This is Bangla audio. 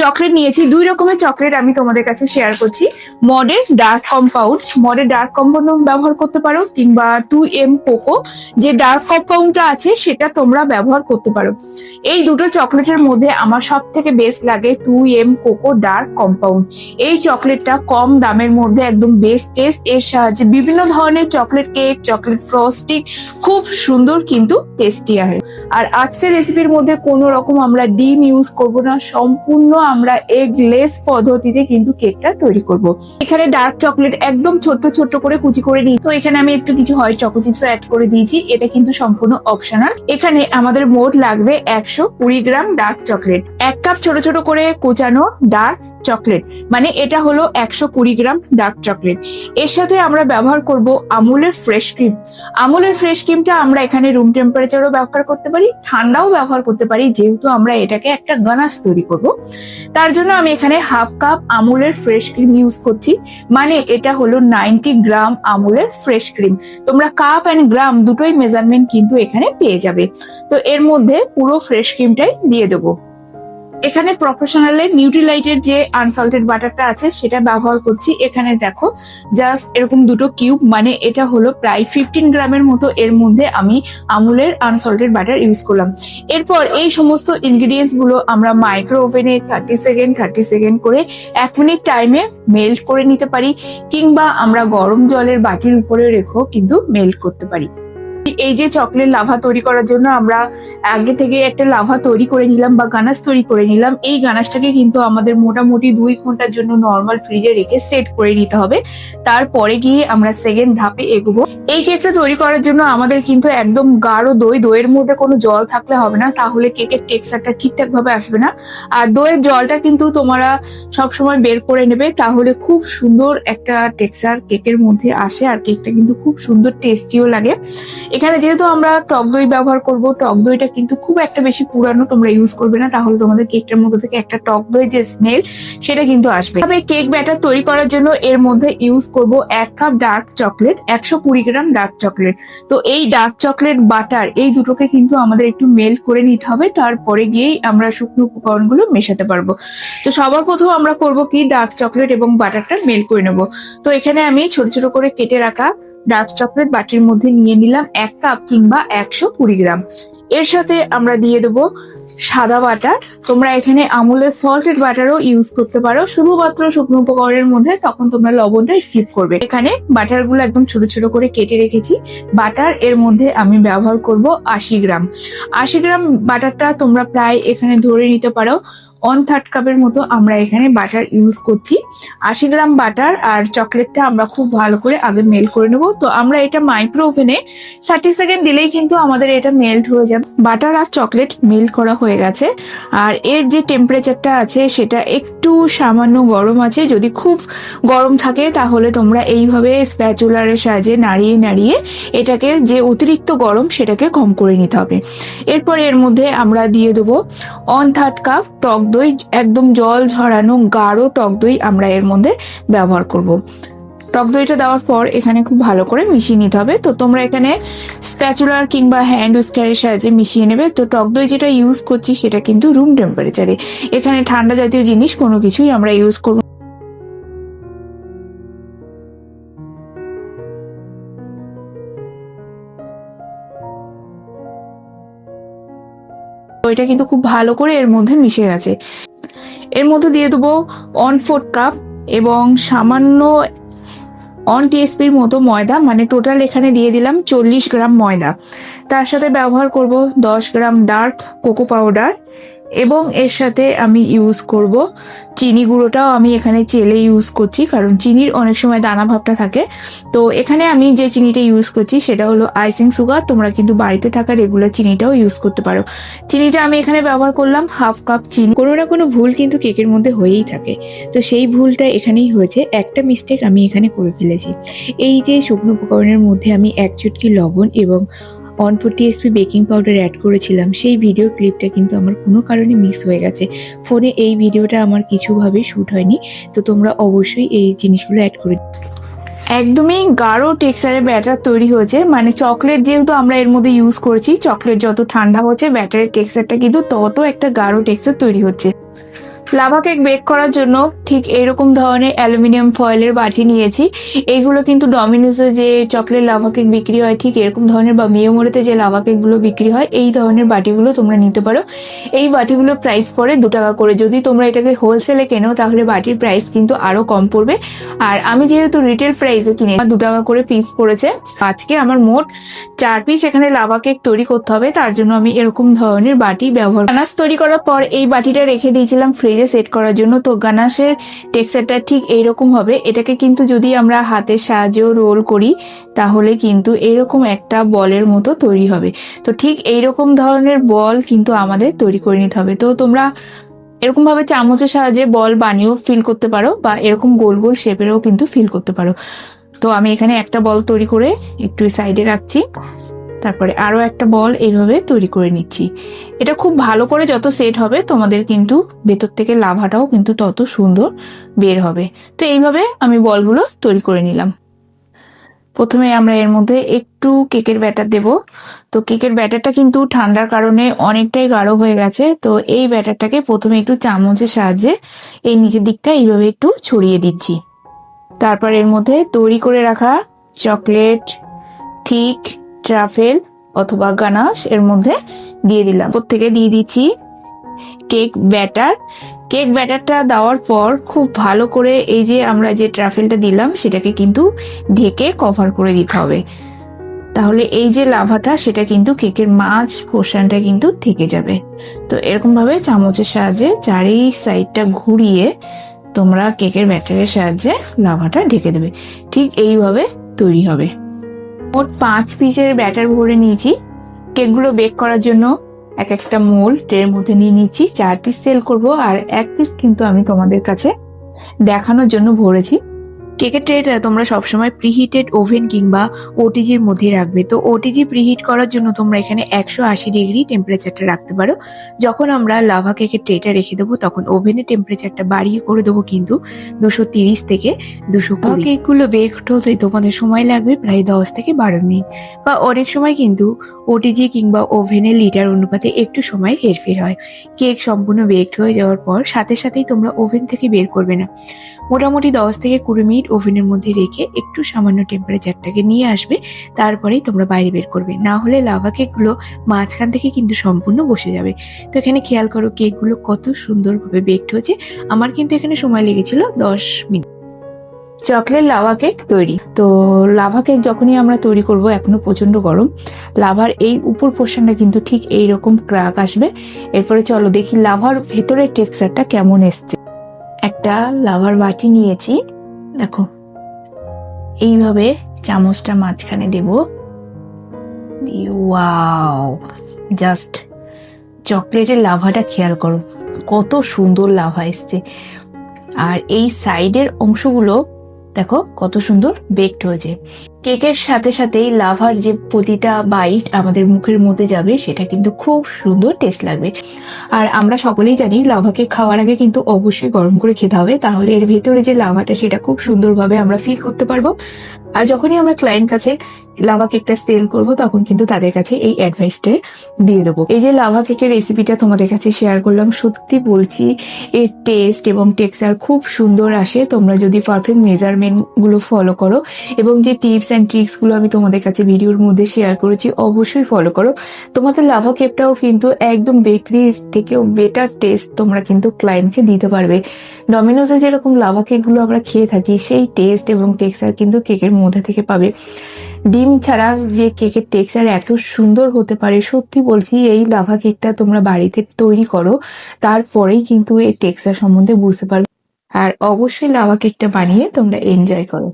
চকলেট নিয়েছি, দুই রকমের চকলেট আমি তোমাদের কাছে শেয়ার করছি। মডের ডার্ক কম্পাউন্ড মডের ডার্ক কম্পাউন্ড ব্যবহার করতে পারো, কিংবা টু এম কোকো যে ডার্ক কম্পাউন্ডটা আছে সেটা তোমরা ব্যবহার করতে পারো। এই দুটো চকলেটের মধ্যে আমার সব থেকে বেস্ট লাগে two M cocoa dark compound এই চকলেটটা কম দামের মধ্যে একদম বেস্ট টেস্ট এর সাহায্যে বিভিন্ন ধরনের চকলেট কেক চকলেট ফ্রস্টিং খুব সুন্দর কিন্তু টেস্টি আর আজকের রেসিপির মধ্যে কোনো রকম আমরা ডিম ইউজ করব না, সম্পূর্ণ আমরা এগলেস পদ্ধতিতে কিন্তু কেকটা তৈরি করব। এখানে ডার্ক চকলেট একদম ছোট্ট ছোট্ট করে কুচি করে নিই। তো এখানে আমি একটু কিছু হয় চকো চিপস অ্যাড করে দিয়েছি। এটা কিন্তু সম্পূর্ণ অপশনাল এখানে আমাদের মোট লাগবে একশো কুড়ি গ্রাম ডার্ক চকলেট এক কাপ ছোট ছোট করে কোচানো ডার্ক চকলেট মানে এটা হলো একশো কুড়ি গ্রাম ডার্ক চকলেট এর সাথে আমরা ব্যবহার করব আমুলের ফ্রেশ ক্রিম আমুলের ফ্রেশ ক্রিমটা আমরা এখানে রুম টেম্পারেচারও ব্যবহার করতে পারি, ঠান্ডাও ব্যবহার করতে পারি, যেহেতু আমরা এটাকে একটা গানাস তৈরি করব। তার জন্য আমি এখানে হাফ কাপ আমুলের ফ্রেশ ক্রিম ইউজ করছি মানে এটা হলো নাইনটি গ্রাম আমুলের ফ্রেশ ক্রিম তোমরা কাপ অ্যান্ড গ্রাম দুটোই মেজারমেন্ট কিন্তু এখানে পেয়ে যাবে। তো এর মধ্যে পুরো ফ্রেশ ক্রিমটাই দিয়ে দেবো। এখানে প্রফেশনালের নিউট্রিলাইটের যে আনসল্টেড বাটারটা আছে, সেটা ব্যবহার করছি। এখানে দেখো জাস্ট এরকম দুটো কিউব মানে এটা হলো প্রায় ফিফটিন গ্রামের মতো এর মধ্যে আমি আমুলের আনসল্টেড বাটার ইউজ করলাম। এরপর এই সমস্ত ইনগ্রিডিয়েন্টসগুলো আমরা মাইক্রো ওভেনে থার্টি সেকেন্ড থার্টি সেকেন্ড করে এক মিনিট টাইমে মেল্ট করে নিতে পারি, কিংবা আমরা গরম জলের বাটির উপরে রেখেও কিন্তু মেল্ট করতে পারি। এই যে চকলেট লাভা তৈরি করার জন্য আমরা আগে থেকে একটা লাভা তৈরি করে নিলাম বা গানাস তৈরি করে নিলাম, এই গানাসটাকে কিন্তু আমাদের মোটামুটি দুই ঘণ্টার জন্য নর্মাল ফ্রিজে রেখে সেট করে নিতে হবে। তারপরে গিয়ে আমরা সেকেন্ড ধাপে এগোবো। এই কেকটা তৈরি করার জন্য আমাদের কিন্তু একদম গাঢ় দই, দইয়ের মধ্যে কোনো জল থাকলে হবে না, তাহলে কেকের টেক্সচারটা ঠিকঠাক ভাবে আসবে না। আর দইয়ের জলটা কিন্তু তোমরা সবসময় বের করে নেবে, তাহলে খুব সুন্দর একটা টেক্সচার কেকের মধ্যে আসে, আর কেকটা কিন্তু খুব সুন্দর টেস্টিও লাগে। এখানে যেহেতু আমরা টক দই ব্যবহার করব, টক দইটা কিন্তু খুব একটা বেশি পুরানো তোমরা ইউজ করবে না, তাহলে তোমাদের কেকটার মধ্যে থেকে একটা টক দই যে স্মেল সেটা কিন্তু আসবে। তবে কেক ব্যাটার তৈরি করার জন্য এর মধ্যে ইউজ করব এক কাপ ডার্ক চকলেট একশো কুড়ি গ্রাম ডার্ক চকলেট তো এই ডার্ক চকলেট বাটার এই দুটোকে কিন্তু আমাদের একটু মেল্ট করে নিতে হবে, তারপরে গিয়েই আমরা শুকনো উপকরণগুলো মেশাতে পারব। তো সবার প্রথম আমরা করব কি? ডার্ক চকলেট এবং বাটারটা মেল্ট করে নেব। তো এখানে আমি ছোট ছোট করে কেটে রাখা ডার্ক চকলেট বাটির মধ্যে নিয়ে নিলাম এক কাপ কিংবা একশো কুড়ি গ্রাম। এর সাথে আমরা দিয়ে দেবো সাদা বাটার। তোমরা এখানে আমুলের সল্টেড বাটারও ইউজ করতে পারো। শুধুমাত্র শুকনো উপকরণের মধ্যে, তখন তোমরা লবণটা স্কিপ করবে। এখানে বাটারগুলো একদম ছোট ছোট করে কেটে রেখেছি। বাটার এর মধ্যে আমি ব্যবহার করব আশি গ্রাম। আশি গ্রাম বাটারটা তোমরা প্রায় এখানে ধরে নিতে পারো। ওয়ান থার্ড কাপের মতো আমরা এখানে বাটার ইউজ করছি। আশি গ্রাম বাটার আর চকলেটটা আমরা খুব ভালো করে আগে মেল্ট করে নেব। তো আমরা এটা মাইক্রো ওভেনে থার্টি সেকেন্ড দিলেই কিন্তু আমাদের এটা মেল্ট হয়ে যাবে। বাটার আর চকলেট মেল্ট করা হয়ে গেছে। আর এর যে টেম্পারেচারটা আছে সেটা একটু সামান্য গরম আছে। যদি খুব গরম থাকে তাহলে তোমরা এইভাবে স্প্যাচুলারের সাহায্যে নাড়িয়ে নাড়িয়ে এটাকে যে অতিরিক্ত গরম সেটাকে কম করে নিতে হবে। এরপর এর মধ্যে আমরা দিয়ে দেবো ওয়ান থার্ড কাপ টক দই, একদম জল ঝরানো গাঢ় টক দই আমরা এর মধ্যে ব্যবহার করব। টক দইটা দেওয়ার পর এখানে খুব ভালো করে মিশিয়ে নিতে হবে। তো তোমরা এখানে স্প্যাচুলার কিংবা হ্যান্ড উস্কারের সাহায্যে মিশিয়ে নেবে। তো টক দই যেটা ইউজ করছি সেটা কিন্তু রুম টেম্পারেচারে এখানে ঠান্ডা জাতীয় জিনিস কোনো কিছুই আমরা ইউজ করব ওইটা কিন্তু খুব ভালো করে এর মধ্যে মিশে গেছে। এর মধ্যে দিয়ে দেবো ওয়ান ফোর্থ কাপ এবং সামান্য অন টিএসপির মতো ময়দা মানে টোটাল এখানে দিয়ে দিলাম চল্লিশ গ্রাম ময়দা। তার সাথে ব্যবহার করব দশ গ্রাম ডার্ক কোকো পাউডার এবং এর সাথে আমি ইউজ করব। চিনি গুঁড়োটাও আমি এখানে চেলে ইউজ করছি, কারণ চিনির অনেক সময় দানা ভাবটা থাকে। তো এখানে আমি যে চিনিটা ইউজ করছি, সেটা হলো আইসিং সুগার তোমরা কিন্তু বাড়িতে থাকা রেগুলার চিনিটাও ইউজ করতে পারো। চিনিটা আমি এখানে ব্যবহার করলাম হাফ কাপ চিনি। কোনো না কোনো ভুল কিন্তু কেকের মধ্যে হয়েই থাকে। তো সেই ভুলটা এখানেই হয়েছে। একটা মিস্টেক আমি এখানে করে ফেলেছি। এই যে শুকনো উপকরণের মধ্যে আমি এক চুটকি লবণ এবং one fourth SP baking powder add করেছিলাম, সেই ভিডিও ক্লিপটা কিন্তু আমার কোনো কারণে মিস হয়ে গেছে। ফোনে এই ভিডিওটা আমার কিছুভাবে শ্যুট হয়নি, তো তোমরা অবশ্যই এই জিনিসগুলো অ্যাড করে একদমই গাঢ় টেক্সচারের ব্যাটার তৈরি হয়েছে মানে চকলেট যেহেতু আমরা এর মধ্যে ইউজ করছি চকলেট যত ঠান্ডা হচ্ছে ব্যাটারের টেক্সচারটা কিন্তু তত একটা গাঢ় টেক্সচার তৈরি হচ্ছে। লাভা কেক বেক করার জন্য ঠিক এরকম ধরনের অ্যালুমিনিয়াম ফয়েলের বাটি নিয়েছি। এইগুলো কিন্তু ডমিনোসে যে চকলেট লাভা কেক বিক্রি হয়, ঠিক এরকম ধরনের বা মিয়োমোড়েতে যে লাভা কেকগুলো বিক্রি হয়, এই ধরনের বাটিগুলো তোমরা নিতে পারো। এই বাটিগুলোর প্রাইস পড়ে দু টাকা করে। যদি তোমরা এটাকে হোলসেলে কেনো, তাহলে বাটির প্রাইস কিন্তু আরও কম পড়বে। আর আমি যেহেতু রিটেল প্রাইসে কিনে দু টাকা করে পিস পড়েছে। আজকে আমার মোট চার পিস এখানে লাভা কেক তৈরি করতে হবে। তার জন্য আমি এরকম ধরনের বাটি ব্যবহার গানাশ তৈরি করার পর এই বাটিটা রেখে দিয়েছিলাম ফ্রিজে সেট করার জন্য, তো গানাশের টেক্সচারটা ঠিক এইরকম হবে। এটাকে কিন্তু যদি আমরা হাতের সাহায্যেও রোল করি, তাহলে কিন্তু এরকম একটা বলের মতো তৈরি হবে। তো ঠিক এইরকম ধরনের বল কিন্তু আমাদের তৈরি করে নিতে হবে। তো তোমরা এরকম ভাবে চামচের সাহায্যে বল বানিয়েও ফিল করতে পারো, বা এরকম গোল গোল শেপেরও কিন্তু ফিল করতে পারো। তো আমি এখানে একটা বল তৈরি করে একটু সাইডে রাখছি। তারপরে আরও একটা বল এইভাবে তৈরি করে নিচ্ছি। এটা খুব ভালো করে যত সেট হবে, তোমাদের কিন্তু ভেতর থেকে লাভাটাও কিন্তু তত সুন্দর বের হবে। তো এইভাবে আমি বলগুলো তৈরি করে নিলাম। প্রথমে আমরা এর মধ্যে একটু কেকের ব্যাটার দেব। তো কেকের ব্যাটারটা কিন্তু ঠান্ডার কারণে অনেকটাই গাঢ় হয়ে গেছে। তো এই ব্যাটারটাকে প্রথমে একটু চামচের সাহায্যে এই নিচের দিকটা এইভাবে একটু ছড়িয়ে দিচ্ছি। তারপর এর মধ্যে তৈরি করে রাখা চকলেট ঠিক ট্রাফেল অথবা গানাশ এর মধ্যে দিয়ে দিলাম। প্রত্যেকে দিয়ে দিচ্ছি কেক ব্যাটার। কেক ব্যাটারটা দেওয়ার পর খুব ভালো করে এই যে আমরা যে ট্রাফেলটা দিলাম, সেটাকে কিন্তু ঢেকে কভার করে দিতে হবে। তাহলে এই যে লাভাটা, সেটা কিন্তু কেকের মাছ পোর্শনটা কিন্তু থেকে যাবে। তো এরকম ভাবে চামচের সাহায্যে চারি সাইডটা ঘুরিয়ে তোমরা কেকের ব্যাটারের সাহায্যে লাভাটা ঢেকে দেবে। ঠিক এইভাবে তৈরি হবে। মোট পাঁচ পিসের ব্যাটার ভরে নিয়েছি। কেকগুলো বেক করার জন্য এক একটা মোল ট্রের মধ্যে নিয়ে নিচ্ছি। চার পিস সেল করব আর এক পিস কিন্তু আমি তোমাদের কাছে দেখানোর জন্য ভরেছি। কেকের ট্রেটা তোমরা সবসময় প্রিহিটেড ওভেন কিংবা ওটিজির মধ্যে রাখবে। তো ওটিজি প্রিহিট করার জন্য তোমরা এখানে একশো আশি ডিগ্রি টেম্পারেচারটা রাখতে পারো। যখন আমরা লাভা কেকের ট্রেটা রেখে দেবো, তখন ওভেনের টেম্পারেচারটা বাড়িয়ে করে দেবো কিন্তু দুশো তিরিশ থেকে দুশো কেকগুলো বেক হতে তোমাদের সময় লাগবে প্রায় দশ থেকে বারো মিনিট। বা অনেক সময় কিন্তু ওটিজি কিংবা ওভেনের লিটার অনুপাতে একটু সময় হেরফের হয়। কেক সম্পূর্ণ বেকড হয়ে যাওয়ার পর সাথে সাথেই তোমরা ওভেন থেকে বের করবে না। মোটামুটি দশ থেকে কুড়ি মিনিট ওভেনের মধ্যে রেখে একটু সামান্য টেম্পারেচারটাকে নিয়ে আসবে, তারপরেই তোমরা বাইরে বের করবে। না হলে লাভা কেকগুলো মাঝখান থেকে কিন্তু সম্পূর্ণ বসে যাবে। তো এখানে খেয়াল করো কেকগুলো কত সুন্দরভাবে বেকড হয়েছে। আমার কিন্তু এখানে সময় লেগেছিল দশ মিনিট। চকলেট লাভা কেক তৈরি। তো লাভা কেক যখনই আমরা তৈরি করব, এখনও প্রচণ্ড গরম। লাভার এই উপর পোর্শনটা কিন্তু ঠিক এই রকম ক্রাক আসবে। এরপরে চলো দেখি লাভার ভেতরের টেক্সচারটা কেমন এসছে। একটা লাভার বাটি নিয়েছি। দেখো। এইভাবে চামচটা মাঝখানে দেব। ওয়াও, জাস্ট চকলেটের লাভাটা খেয়াল করো, কত সুন্দর লাভা এসছে। আর এই সাইডের অংশগুলো, দেখো কত সুন্দর বেকড হয়েছে। কেকের সাথে সাথেই লাভার যে প্রতিটা বাইট আমাদের মুখের মধ্যে যাবে, সেটা কিন্তু খুব সুন্দর টেস্ট লাগবে। আর আমরা সকলেই জানি লাভাকে খাওয়ার আগে কিন্তু অবশ্যই গরম করে খেতে হবে, তাহলে এর ভেতরে যে লাভাটা সেটা খুব সুন্দরভাবে আমরা ফিল করতে পারব। আর যখনই আমরা ক্লায়েন্ট কাছে লাভা কেকটা সেল করব, তখন কিন্তু তাদের কাছে এই অ্যাডভাইসটা দিয়ে দেবো। এই যে লাভা কেকের রেসিপিটা তোমাদের কাছে শেয়ার করলাম, সত্যি বলছি, এর টেস্ট এবং টেক্সচার খুব সুন্দর আসে। তোমরা যদি পারফেক্ট মেজারমেন্টগুলো ফলো করো, এবং যে টিপস অ্যান্ড ট্রিক্সগুলো আমি তোমাদের কাছে ভিডিওর মধ্যে শেয়ার করেছি, অবশ্যই ফলো করো। তোমাদের লাভা কেকটাও কিন্তু একদম বেকারির থেকেও বেটার টেস্ট তোমরা কিন্তু ক্লায়েন্টকে দিতে পারবে। ডমিনোজে যেরকম লাভা কেকগুলো আমরা খেয়ে থাকি, সেই টেস্ট এবং টেক্সচার কিন্তু কেকের মধ্যে থেকে পাবে। ডিম ছাড়া যে কেকের টেক্সচার এত সুন্দর হতে পারে, সত্যি বলছি, এই লাভা কেকটা তোমরা বাড়িতে তৈরি করো, তারপরেই কিন্তু এই টেক্সচার সম্বন্ধে বুঝতে পারবে। আর অবশ্যই লাভা কেকটা বানিয়ে তোমরা এনজয় করো।